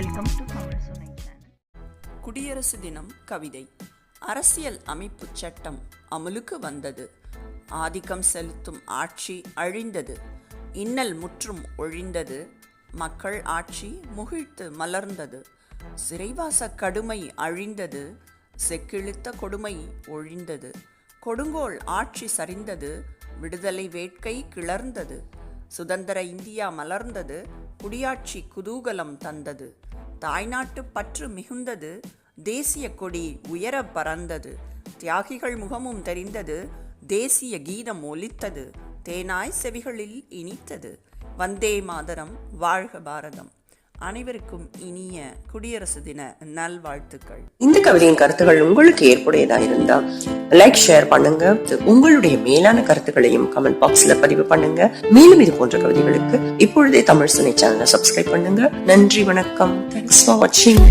Welcome to குடியரசு தினம் கவிதை. அரசியல் அமைப்பு சட்டம் அமலுக்கு வந்தது. ஆதிக்கம் செலுத்தும் ஆட்சி அழிந்தது. இன்னல் முற்றும் ஒழிந்தது. மக்கள் ஆட்சி முகிழ்த்து மலர்ந்தது. சிறைவாச கடுமை அழிந்தது. செக்கிழுத்த கொடுமை ஒழிந்தது. கொடுங்கோல் ஆட்சி சரிந்தது. விடுதலை வேட்கை கிளர்ந்தது. சுதந்திர இந்தியா மலர்ந்தது. குடியாட்சி குதூகலம் தந்தது. தாய்நாட்டு பற்று மிகுந்தது தேசிய கொடி உயர பறந்தது. தியாகிகள் முகமும் தெரிந்தது தேசிய கீதம் ஒலித்தது. தேனாய் செவிகளில் இனித்தது. வந்தே மாதரம் வாழ்க பாரதம். அனைவருக்கும் இனிய குடியரசு தின நல்வாழ்த்துக்கள். இந்த கவிதையின் கருத்துகள் உங்களுக்கு ஏற்புடையதா இருந்தா லைக் ஷேர் பண்ணுங்க. உங்களுடைய மேலான கருத்துக்களையும் கமெண்ட் பாக்ஸ்ல பதிவு பண்ணுங்க. மேலும் இது போன்ற கவிதைகளுக்கு இப்பொழுதே தமிழ் சுனை சேனலை சப்ஸ்கிரைப் பண்ணுங்க. நன்றி வணக்கம். தேங்க்ஸ் ஃபார் வாட்சிங்